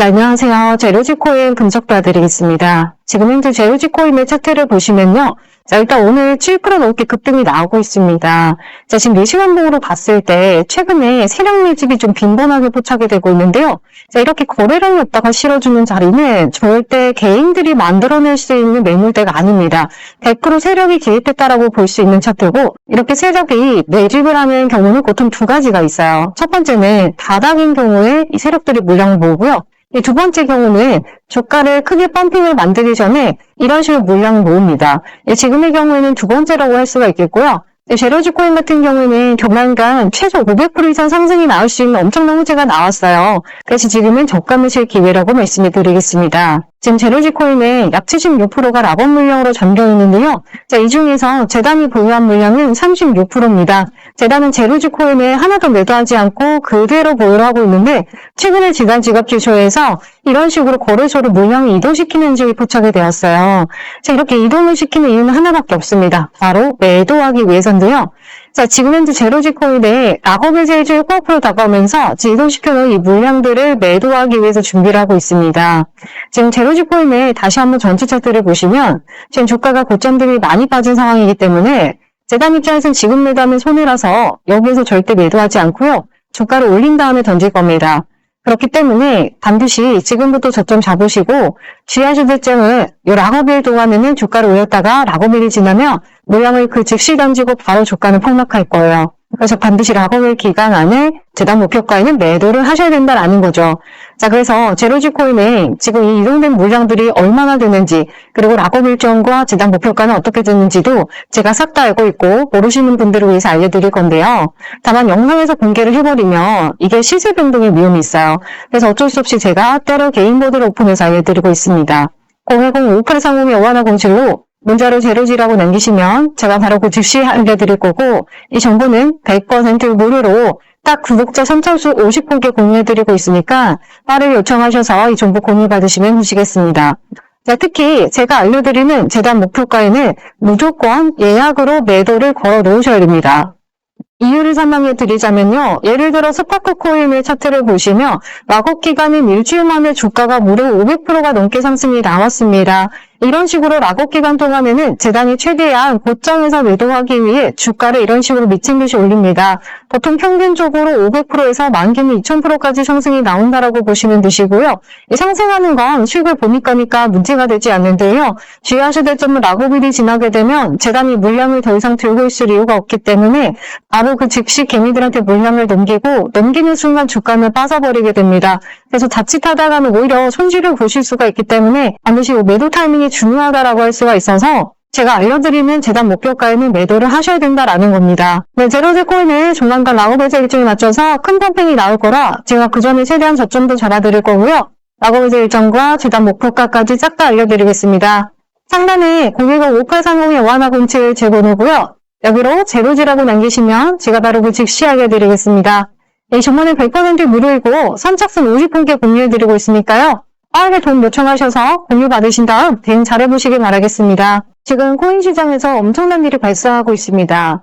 네, 안녕하세요. 제로지 코인 분석 도와드리겠습니다. 지금 현재 제로지 코인의 차트를 보시면요. 자, 일단 오늘 7% 넘게 급등이 나오고 있습니다. 자, 지금 4시간 봉으로 봤을 때 최근에 세력 매집이 좀 빈번하게 포착이 되고 있는데요. 자, 이렇게 거래량이 없다가 실어주는 자리는 절대 개인들이 만들어낼 수 있는 매물대가 아닙니다. 100% 세력이 개입했다라고 볼 수 있는 차트고 이렇게 세력이 매집을 하는 경우는 보통 두 가지가 있어요. 첫 번째는 바닥인 경우에 이 세력들이 물량을 모으고요. 이두 번째 경우는 주가를 크게 펌핑을 만들기 전에 이런 식으로 물량을 모읍니다. 예, 지금의 경우에는 두 번째라고 할 수가 있겠고요. 예, 제로지 코인 같은 경우에는 조만간 최소 500% 이상 상승이 나올 수 있는 엄청난 호재가 나왔어요. 그래서 지금은 저가 매실 기회라고 말씀을 드리겠습니다. 지금 제로지 코인의 약 76%가 락업 물량으로 잠겨 있는데요. 자, 이 중에서 재단이 보유한 물량은 36%입니다. 재단은 제로지 코인에 하나도 매도하지 않고 그대로 보유를 하고 있는데 최근에 지단 지갑주쇼에서 이런 식으로 거래소로 물량을 이동시키는 적이 포착이 되었어요. 자, 이렇게 이동을 시키는 이유는 하나밖에 없습니다. 바로 매도하기 위해서인데요. 자, 지금 현재 제로지 코인에 락업의 제일주의 코앞으로 다가오면서 이동시켜놓은 이 물량들을 매도하기 위해서 준비를 하고 있습니다. 지금 제로지 코인에 다시 한번 전체 차트를 보시면 지금 주가가 고점 들이 많이 빠진 상황이기 때문에 재단 입장에서는 지금 매도하면 손해라서 여기에서 절대 매도하지 않고요. 주가를 올린 다음에 던질 겁니다. 그렇기 때문에 반드시 지금부터 저점 잡으시고 때점은 이 락업일 동안에는 주가를 올렸다가 락업일이 지나면 물량을 그 즉시 던지고 바로 주가는 폭락할 거예요. 그래서 반드시 락업일 기간 안에 재단 목표가에는 매도를 하셔야 된다라는 거죠. 자, 그래서 제로지 코인에 지금 이 이동된 물량들이 얼마나 되는지, 그리고 락업 일정과 재단 목표가는 어떻게 되는지도 제가 싹 다 알고 있고, 모르시는 분들을 위해서 알려드릴 건데요. 다만 영상에서 공개를 해버리면 이게 시세 변동의 위험이 있어요. 그래서 어쩔 수 없이 제가 때로 개인 보드를 오픈해서 알려드리고 있습니다. 010-5830-5107로 문자로 제로지라고 남기시면 제가 바로 그 즉시 알려드릴 거고 이 정보는 100% 무료로 딱 구독자 3,000수 50분께 공유해드리고 있으니까 빠르게 요청하셔서 이 정보 공유 받으시면 되시겠습니다. 자, 특히 제가 알려드리는 재단 목표가에는 무조건 예약으로 매도를 걸어 놓으셔야 됩니다. 이유를 설명해 드리자면요. 예를 들어 스파크 코인의 차트를 보시면 락업 기간인 일주일 만에 주가가 무려 500%가 넘게 상승이 나왔습니다. 이런 식으로 락업 기간 동안에는 재단이 최대한 고점에서 매도하기 위해 주가를 이런 식으로 미친 듯이 올립니다. 보통 평균적으로 500%에서 만기는 2000%까지 상승이 나온다라고 보시면 되시고요. 이 상승하는 건 수익을 보니까니까 문제가 되지 않는데요. 주의하셔야 될 점은 락업일이 지나게 되면 재단이 물량을 더 이상 들고 있을 이유가 없기 때문에 바로 그 즉시 개미들한테 물량을 넘기고 넘기는 순간 주가는 빠져버리게 됩니다. 그래서 자칫하다가는 오히려 손실을 보실 수가 있기 때문에 반드시 매도 타이밍이 중요하다라고 할 수가 있어서 제가 알려드리는 재단 목표가에는 매도를 하셔야 된다라는 겁니다. 네, 제로제 코인은 조만간 락업의제 일정에 맞춰서 큰 펌핑이 나올 거라 제가 그 전에 최대한 저점도 잡아드릴 거고요. 락업의제 일정과 재단 목표가까지 싹 다 알려드리겠습니다. 상단에 010-5830-5107제 번호고요. 여기로 제로지라고 남기시면 제가 바로 그 즉시 알려드리겠습니다. 네, 정보는 100% 무료이고 선착순 50분께 공유해드리고 있으니까요. 빠르게 돈 요청하셔서 공유 받으신 다음 대응 잘해보시길 바라겠습니다. 지금 코인 시장에서 엄청난 일이 발생하고 있습니다.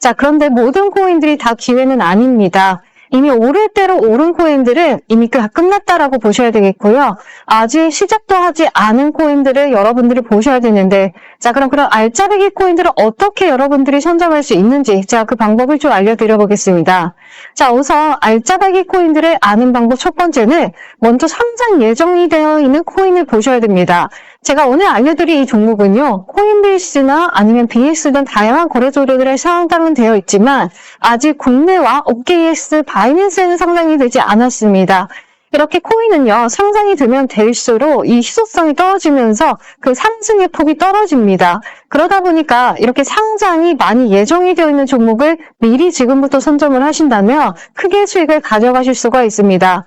자, 그런데 모든 코인들이 다 기회는 아닙니다. 이미 오를 대로 오른 코인들은 이미 다 끝났다라고 보셔야 되겠고요. 아직 시작도 하지 않은 코인들을 여러분들이 보셔야 되는데, 자, 그럼 그런 알짜배기 코인들을 어떻게 여러분들이 선점할 수 있는지, 제가 그 방법을 좀 알려드려 보겠습니다. 자, 우선 알짜배기 코인들을 아는 방법 첫 번째는 먼저 상장 예정이 되어 있는 코인을 보셔야 됩니다. 제가 오늘 알려드릴 이 종목은요, 코인베이스나 아니면 BS 등 다양한 거래소들에 상장은 되어 있지만, 아직 국내와 OKX, 바이낸스에는 상장이 되지 않았습니다. 이렇게 코인은요, 상장이 되면 될수록 이 희소성이 떨어지면서 그 상승의 폭이 떨어집니다. 그러다 보니까 이렇게 상장이 많이 예정이 되어 있는 종목을 미리 지금부터 선점을 하신다면 크게 수익을 가져가실 수가 있습니다.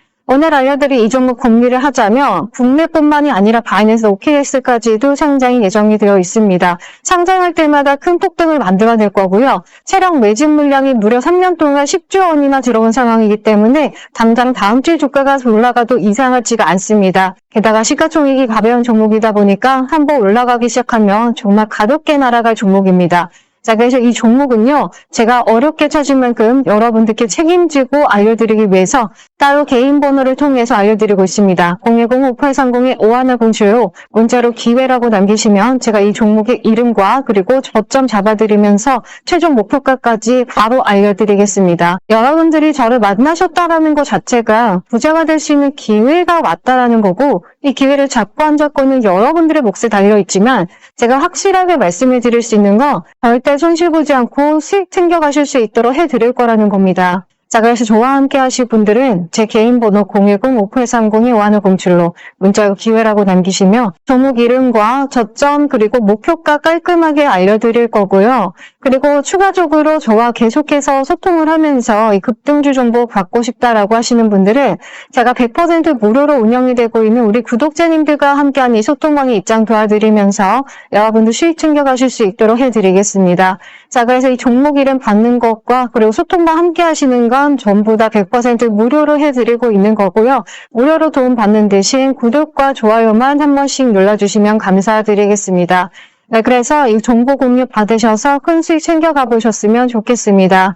오늘 알려드릴 이 종목 공유를 하자면 국내뿐만이 아니라 바이낸스 OKX까지도 상장이 예정이 되어 있습니다. 상장할 때마다 큰 폭등을 만들어낼 거고요. 체력 매집 물량이 무려 3년 동안 10조 원이나 들어온 상황이기 때문에 당장 다음 주 주가가 올라가도 이상하지가 않습니다. 게다가 시가총액이 가벼운 종목이다 보니까 한번 올라가기 시작하면 정말 가볍게 날아갈 종목입니다. 자, 그래서 이 종목은요, 제가 어렵게 찾은 만큼 여러분들께 책임지고 알려드리기 위해서 따로 개인 번호를 통해서 알려드리고 있습니다. 010-5830-5107로 문자로 기회라고 남기시면 제가 이 종목의 이름과 그리고 저점 잡아드리면서 최종 목표가까지 바로 알려드리겠습니다. 여러분들이 저를 만나셨다라는 것 자체가 부자가 될 수 있는 기회가 왔다라는 거고 이 기회를 잡고 안 잡고는 여러분들의 몫에 달려있지만 제가 확실하게 말씀해 드릴 수 있는 건 절대 손실 보지 않고 수익 챙겨가실 수 있도록 해드릴 거라는 겁니다. 자, 그래서 저와 함께 하실 분들은 제 개인 번호 010-5830-5107로 문자로 기회라고 남기시면 종목 이름과 저점 그리고 목표가 깔끔하게 알려드릴 거고요. 그리고 추가적으로 저와 계속해서 소통을 하면서 이 급등주 정보 받고 싶다라고 하시는 분들은 제가 100% 무료로 운영이 되고 있는 우리 구독자님들과 함께한 이 소통방의 입장 도와드리면서 여러분들 수익 챙겨가실 수 있도록 해드리겠습니다. 자, 그래서 이 종목 이름 받는 것과 그리고 소통방 함께 하시는 건 전부 다 100% 무료로 해드리고 있는 거고요. 무료로 도움 받는 대신 구독과 좋아요만 한 번씩 눌러주시면 감사드리겠습니다. 네, 그래서 이 정보 공유 받으셔서 큰 수익 챙겨가 보셨으면 좋겠습니다.